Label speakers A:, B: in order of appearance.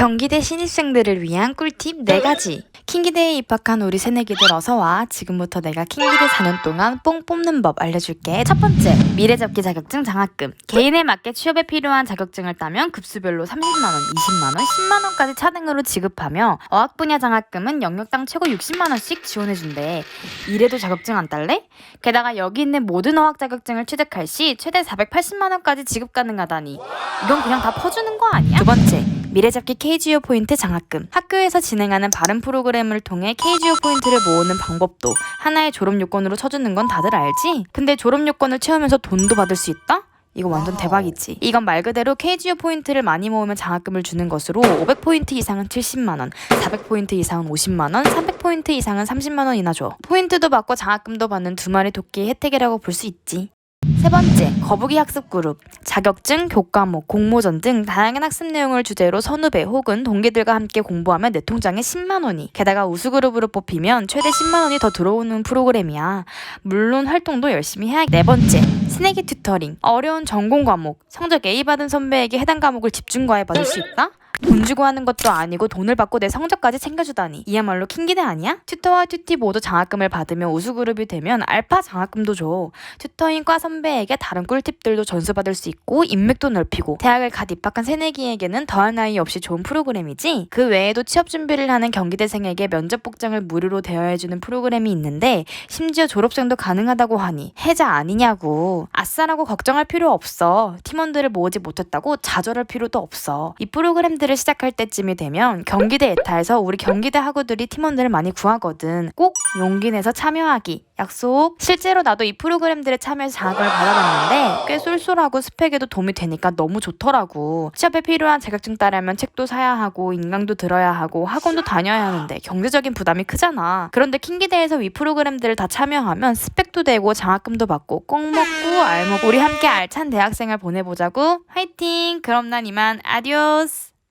A: 경기대 신입생들을 위한 꿀팁 4가지. 킹기대에 입학한 우리 새내기들 어서와. 지금부터 내가 킹기대 4년 동안 뽕 뽑는 법 알려줄게. 첫 번째, 미래잡기 자격증 장학금. 개인에 맞게 취업에 필요한 자격증을 따면 급수별로 30만원, 20만원, 10만원까지 차등으로 지급하며 어학 분야 장학금은 영역당 최고 60만원씩 지원해준대. 이래도 자격증 안 딸래? 게다가 여기 있는 모든 어학 자격증을 취득할 시 최대 480만원까지 지급 가능하다니. 이건 그냥 다 퍼주는 거 아니야? 두 번째, 미래잡기 KGO 포인트 장학금. 학교에서 진행하는 발음 프로그램을 통해 KGO 포인트를 모으는 방법도 하나의 졸업 요건으로 쳐주는 건 다들 알지? 근데 졸업 요건을 채우면서 돈도 받을 수 있다? 이거 완전 대박이지. 이건 말 그대로 KGO 포인트를 많이 모으면 장학금을 주는 것으로 500포인트 이상은 70만원, 400포인트 이상은 50만원, 300포인트 이상은 30만원이나 줘. 포인트도 받고 장학금도 받는 두 마리 토끼의 혜택이라고 볼 수 있지. 세 번째, 거북이 학습 그룹. 자격증, 교과목, 공모전 등 다양한 학습 내용을 주제로 선후배 혹은 동기들과 함께 공부하면 내 통장에 10만 원이. 게다가 우수 그룹으로 뽑히면 최대 10만 원이 더 들어오는 프로그램이야. 물론 활동도 열심히 해야. 네 번째, 스네기 튜터링. 어려운 전공 과목. 성적 A 받은 선배에게 해당 과목을 집중 과외 받을 수 있다? 돈 주고 하는 것도 아니고 돈을 받고 내 성적까지 챙겨주다니. 이야말로 킹기대 아니야? 튜터와 튜티 모두 장학금을 받으며 우수그룹이 되면 알파 장학금도 줘. 튜터인 과 선배에게 다른 꿀팁들도 전수받을 수 있고 인맥도 넓히고 대학을 갓 입학한 새내기에게는 더할 나위 없이 좋은 프로그램이지? 그 외에도 취업 준비를 하는 경기대생에게 면접 복장을 무료로 대여해주는 프로그램이 있는데 심지어 졸업생도 가능하다고 하니 해자 아니냐고. 아싸라고 걱정할 필요 없어. 팀원들을 모으지 못했다고 좌절할 필요도 없어. 이 프로그램들을 시작할 때쯤이 되면 경기대 에타에서 우리 경기대 학우들이 팀원들을 많이 구하거든. 꼭 용기 내서 참여하기. 약속. 실제로 나도 이 프로그램들에 참여해서 장학금을 받아봤는데 꽤 쏠쏠하고 스펙에도 도움이 되니까 너무 좋더라고. 취업에 필요한 자격증 따려면 책도 사야 하고 인강도 들어야 하고 학원도 다녀야 하는데 경제적인 부담이 크잖아. 그런데 킹기대에서 이 프로그램들을 다 참여하면 스펙도 되고 장학금도 받고 꼭 먹고 알 먹고 우리 함께 알찬 대학생을 보내보자고. 화이팅! 그럼 난 이만. 아디오스